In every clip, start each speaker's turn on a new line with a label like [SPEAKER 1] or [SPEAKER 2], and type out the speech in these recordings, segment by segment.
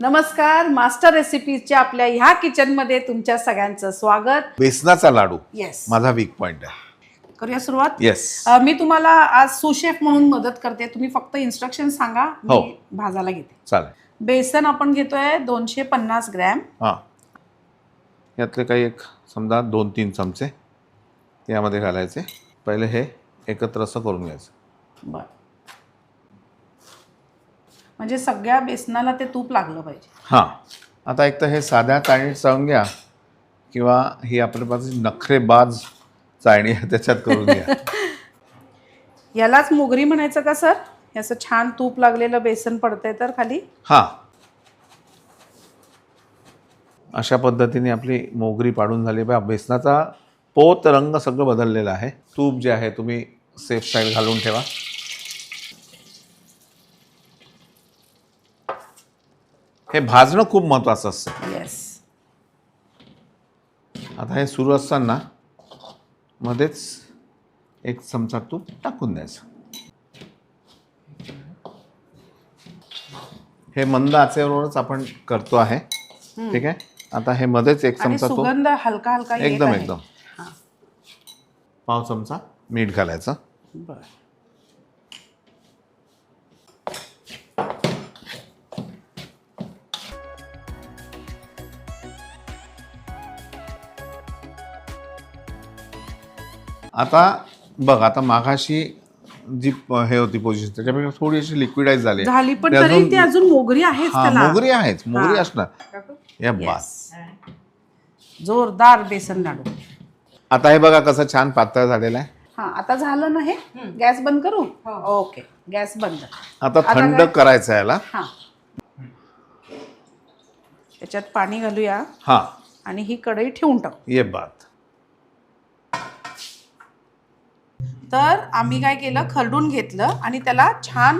[SPEAKER 1] नमस्कार मास्टर रेसिपीच्या आपल्या ह्या किचनमध्ये तुमच्या सगळ्यांचं स्वागत.
[SPEAKER 2] बेसनाचा लाडू.
[SPEAKER 1] येस
[SPEAKER 2] माझा वीक पॉइंट आहे.
[SPEAKER 1] करूया सुरुवात?
[SPEAKER 2] येस
[SPEAKER 1] अ, मी तुम्हाला आज सुशेफ म्हणून मदत करते. तुम्ही फक्त इन्स्ट्रक्शन सांगा.
[SPEAKER 2] हो.
[SPEAKER 1] मी भाजायला घेते.
[SPEAKER 2] चालेल.
[SPEAKER 1] बेसन आपण घेतोय दोनशे पन्नास ग्रॅम.
[SPEAKER 2] हां. यातले काही एक समजा दोन तीन चमचे यामध्ये घालायचे. पहिले हे एकत्र असं करून घ्यायचं.
[SPEAKER 1] बर. म्हणजे सगळ्या बेसनाला ते तूप लागलं पाहिजे.
[SPEAKER 2] हां. आता एक तर हे साध्या चाळणीत चाळून घ्या किंवा ही आपल्या पासून नखरेबाज चाळणी आहे त्याच्यात करून घ्या.
[SPEAKER 1] यालाच मोगरी म्हणायचं का सर? हे असं छान तूप लागलेलं बेसन पडतंय तर खाली?
[SPEAKER 2] हां. अशा पद्धतीने आपली मोगरी पाडून झाली. बा बेसनाचा पोत रंग सगळं बदललेलं आहे. तूप जे आहे तुम्ही सेफ साईड घालून ठेवा. हे भाजणं खूप महत्त्वाचं असतं.
[SPEAKER 1] येस
[SPEAKER 2] आता हे सुरू असताना मध्येच एक चमचा तूप टाकून द्यायचं. हे मंद आचेवरच आपण करतो आहे. ठीक आहे? आता हे मध्येच एक
[SPEAKER 1] आणि
[SPEAKER 2] चमचा तूप.
[SPEAKER 1] सुगंध हलका हलका येत
[SPEAKER 2] एकदम
[SPEAKER 1] आहे.
[SPEAKER 2] एकदम.
[SPEAKER 1] हां.
[SPEAKER 2] पाव चमचा मीठ घालायचं.
[SPEAKER 1] बर.
[SPEAKER 2] आता बघ आता मागाशी जी हे होती पोझिशन त्याच्यापेक्षा थोडीशी लिक्विडाईज झाली. आहे.
[SPEAKER 1] झाली पण
[SPEAKER 2] ते
[SPEAKER 1] तरी
[SPEAKER 2] अजून-
[SPEAKER 1] ती अजून मोगरी आहेच
[SPEAKER 2] हा
[SPEAKER 1] त्याला.
[SPEAKER 2] मोगरी आहेच मोगरी
[SPEAKER 1] हा.
[SPEAKER 2] असणार. या. बास.
[SPEAKER 1] जोरदार बेसन लाडू.
[SPEAKER 2] आता हे बघा कसं छान पातळ झालेलं आहे.
[SPEAKER 1] हा आता झालं ना हे? गॅस बंद करू? ओके गॅस बंद.
[SPEAKER 2] आता
[SPEAKER 1] आता
[SPEAKER 2] थंड
[SPEAKER 1] काय?
[SPEAKER 2] करायचं आहे याला.
[SPEAKER 1] हा. त्याच्यात पाणी घालूया.
[SPEAKER 2] हा.
[SPEAKER 1] आणि ही कढई ठेवून टाकू.
[SPEAKER 2] ये बात.
[SPEAKER 1] तर आम्ही काय केलं? खरडून घेतलं आणि त्याला छान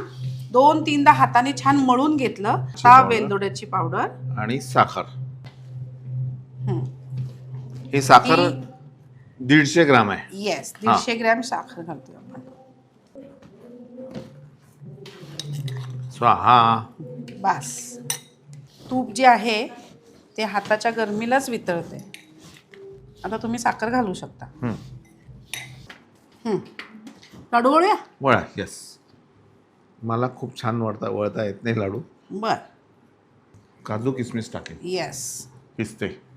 [SPEAKER 1] दोन तीनदा हाताने छान मळून घेतलं. ता
[SPEAKER 2] पावडर.
[SPEAKER 1] वेलदोड्याची पावडर
[SPEAKER 2] आणि साखर. ही साखर दीडशे ग्राम आहे.
[SPEAKER 1] येस दीडशे ग्रॅम साखर घालतोय आपण.
[SPEAKER 2] स्वाहा.
[SPEAKER 1] बस. तूप जे आहे ते हाताच्या गरमीलाच वितळते. आता तुम्ही साखर घालू शकता. लाडू वळूया?
[SPEAKER 2] वळा येस मला खूप छान वळता वळता येत नाही लाडू.
[SPEAKER 1] बर.
[SPEAKER 2] काजू किसमिस टाकेल
[SPEAKER 1] येस
[SPEAKER 2] पिस्ते.